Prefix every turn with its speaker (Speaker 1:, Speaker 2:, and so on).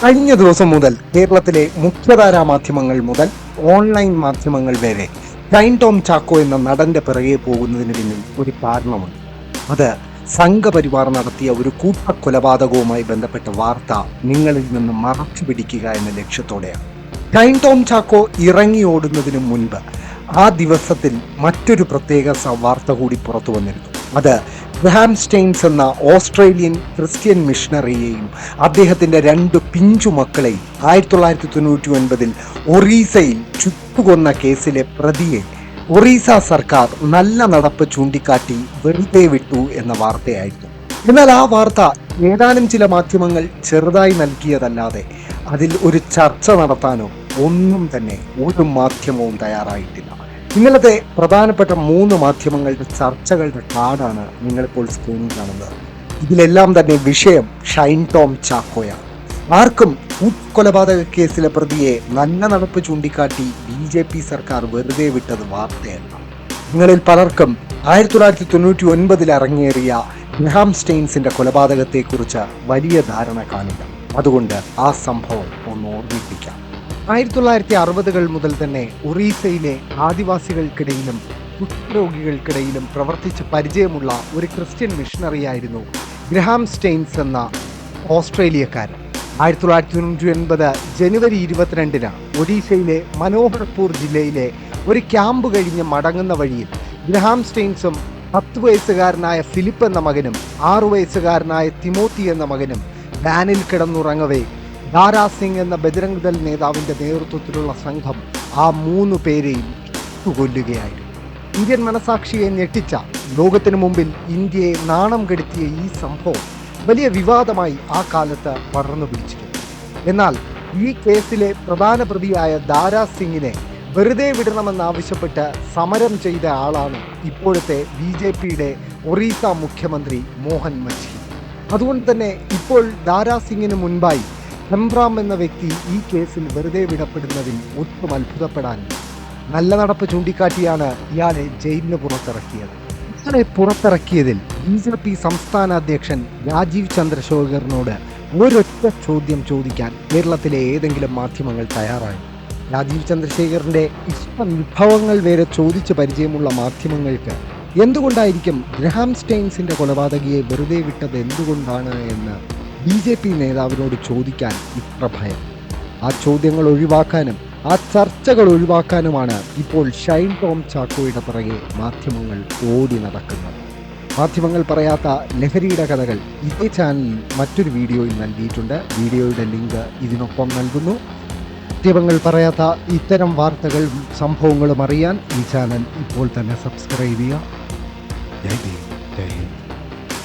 Speaker 1: കഴിഞ്ഞ ദിവസം മുതൽ കേരളത്തിലെ മുഖ്യധാരാ മാധ്യമങ്ങൾ മുതൽ ഓൺലൈൻ മാധ്യമങ്ങൾ വരെ ഷൈൻ ടോം ചാക്കോ എന്ന നടന്റെ പിറകെ പോകുന്നതിന് പിന്നിൽ ഒരു കാരണമുണ്ട്. അത് സംഘപരിവാർ നടത്തിയ ഒരു കൂട്ടക്കൊലപാതകവുമായി ബന്ധപ്പെട്ട വാർത്ത നിങ്ങളിൽ നിന്ന് മറച്ചു പിടിക്കുക എന്ന ലക്ഷ്യത്തോടെയാണ്. ഷൈൻ ടോം ചാക്കോ ഇറങ്ങി ഓടുന്നതിന് മുൻപ് ആ ദിവസത്തിൽ മറ്റൊരു പ്രത്യേക വാർത്ത കൂടി പുറത്തു വന്നിരുന്നു. അത് ഗ്രഹാം സ്റ്റെയിൻസ് എന്ന ഓസ്ട്രേലിയൻ ക്രിസ്ത്യൻ മിഷണറിയെയും അദ്ദേഹത്തിന്റെ രണ്ട് പിഞ്ചു മക്കളെയും ആയിരത്തി തൊള്ളായിരത്തി തൊണ്ണൂറ്റി ഒൻപതിൽ ഒറീസയിൽ ചുട്ടുകൊന്ന കേസിലെ പ്രതിയെ ഒറീസ സർക്കാർ നല്ല നടപ്പ് ചൂണ്ടിക്കാട്ടി വെറുതെ വിട്ടു എന്ന വാർത്തയായിരുന്നു. എന്നാൽ ആ വാർത്ത ഏതാനും ചില മാധ്യമങ്ങൾ ചെറുതായി നൽകിയതല്ലാതെ അതിൽ ഒരു ചർച്ച നടത്താനോ ഒന്നും തന്നെ ഒരു മാധ്യമവും തയ്യാറായിട്ടില്ല. ഇന്നലത്തെ പ്രധാനപ്പെട്ട മൂന്ന് മാധ്യമങ്ങളുടെ ചർച്ചകളുടെ കാർഡാണ് നിങ്ങളിപ്പോൾ സ്ക്രീനിൽ കാണുന്നത്. ഇതിലെല്ലാം തന്നെ വിഷയം ഷൈൻ ടോം ചാക്കോയാണ് ആർക്കും കൊലപാതക കേസിലെ പ്രതിയെ നല്ല നടപ്പ് ചൂണ്ടിക്കാട്ടി ബി ജെ പി സർക്കാർ വെറുതെ വിട്ടത് വാർത്തയല്ല നിങ്ങളിൽ പലർക്കും ആയിരത്തി തൊള്ളായിരത്തി തൊണ്ണൂറ്റി ഒൻപതിൽ ഇറങ്ങിയേറിയ ഗ്രഹാം സ്റ്റെയിൻസിന്റെ കൊലപാതകത്തെക്കുറിച്ച് വലിയ ധാരണ കാണില്ല. അതുകൊണ്ട് ആ സംഭവം ഒന്ന് ഓർമ്മിപ്പിക്കാം. ആയിരത്തി തൊള്ളായിരത്തി അറുപതുകൾ മുതൽ തന്നെ ഒറീസയിലെ ആദിവാസികൾക്കിടയിലും കുഷ്ഠരോഗികൾക്കിടയിലും പ്രവർത്തിച്ച് പരിചയമുള്ള ഒരു ക്രിസ്ത്യൻ മിഷണറിയായിരുന്നു ഗ്രഹാം സ്റ്റെയിൻസ് എന്ന ഓസ്ട്രേലിയക്കാരൻ. ആയിരത്തി തൊള്ളായിരത്തി തൊണ്ണൂറ്റി ഒൻപത് ജനുവരി ഇരുപത്തിരണ്ടിന് ഒഡീഷയിലെ മനോഹർപൂർ ജില്ലയിലെ ഒരു ക്യാമ്പ് കഴിഞ്ഞ് മടങ്ങുന്ന വഴിയിൽ ഗ്രഹാം സ്റ്റെയിൻസും പത്ത് വയസ്സുകാരനായ ഫിലിപ്പ് എന്ന മകനും ആറു വയസ്സുകാരനായ തിമോത്തി എന്ന മകനും വാനിൽ കിടന്നുറങ്ങവേ ദാരാ സിംഗ് എന്ന ബജരംഗ് ദൾ നേതാവിന്റെ നേതൃത്വത്തിലുള്ള സംഘം ആ മൂന്ന് പേരെയും കൊല്ലുകയായിരുന്നു ഇന്ത്യൻ മനസാക്ഷിയെ ഞെട്ടിച്ച ലോകത്തിനു മുമ്പിൽ ഇന്ത്യയെ നാണം കെടുത്തിയ ഈ സംഭവം വലിയ വിവാദമായി ആ കാലത്ത് പടർന്നു പിടിച്ചിരുന്നു. എന്നാൽ ഈ കേസിലെ പ്രധാന പ്രതിയായ ദാരാ സിംഗിനെ വെറുതെ വിടണമെന്നാവശ്യപ്പെട്ട് സമരം ചെയ്ത ആളാണ് ഇപ്പോഴത്തെ ബി ജെ പിയുടെ ഒറീസ മുഖ്യമന്ത്രി മോഹൻ മജി അതുകൊണ്ട് തന്നെ ഇപ്പോൾ ദാരാ സിംഗിന് മുൻപായി ഹെംബ്രാം എന്ന വ്യക്തി ഈ കേസിൽ വെറുതെ വിടപ്പെടുന്നതിൽ ഒട്ടും അത്ഭുതപ്പെടാനില്ല നല്ല നടപ്പ് ചൂണ്ടിക്കാട്ടിയാണ് ഇയാളെ ജയിലിന് പുറത്തിറക്കിയത്. ഇയാളെ പുറത്തിറക്കിയതിൽ ബി ജെ പി സംസ്ഥാന അധ്യക്ഷൻ രാജീവ് ചന്ദ്രശേഖറിനോട് ഒരൊറ്റ ചോദ്യം ചോദിക്കാൻ കേരളത്തിലെ ഏതെങ്കിലും മാധ്യമങ്ങൾ തയ്യാറായി. രാജീവ് ചന്ദ്രശേഖറിന്റെ ഇഷ്ട വിഭവങ്ങൾ വരെ ചോദിച്ച് പരിചയമുള്ള മാധ്യമങ്ങൾക്ക് എന്തുകൊണ്ടായിരിക്കും ഗ്രഹാം സ്റ്റെയിൻസിന്റെ കൊലപാതകിയെ വെറുതെ വിട്ടത് എന്തുകൊണ്ടാണ് എന്ന് ബി ജെ പി നേതാവിനോട് ചോദിക്കാൻ ഇത്ര ഭയം. ആ ചോദ്യങ്ങൾ ഒഴിവാക്കാനും ആ ചർച്ചകൾ ഒഴിവാക്കാനുമാണ് ഇപ്പോൾ ഷൈൻ ടോം ചാക്കോയുടെ പിറകെ മാധ്യമങ്ങൾ ഓടി നടക്കുന്നത്. മാധ്യമങ്ങൾ പറയാത്ത ലഹരിയുടെ കഥകൾ ഇതേ ചാനലിൽ മറ്റൊരു വീഡിയോയിൽ നൽകിയിട്ടുണ്ട്. വീഡിയോയുടെ ലിങ്ക് ഇതിനൊപ്പം നൽകുന്നു. മാധ്യമങ്ങൾ പറയാത്ത ഇത്തരം വാർത്തകൾ സംഭവങ്ങളും അറിയാൻ ഈ ചാനൽ ഇപ്പോൾ തന്നെ സബ്സ്ക്രൈബ് ചെയ്യുക. ജയ് ഭീം ജയ് ഹിന്ദ്.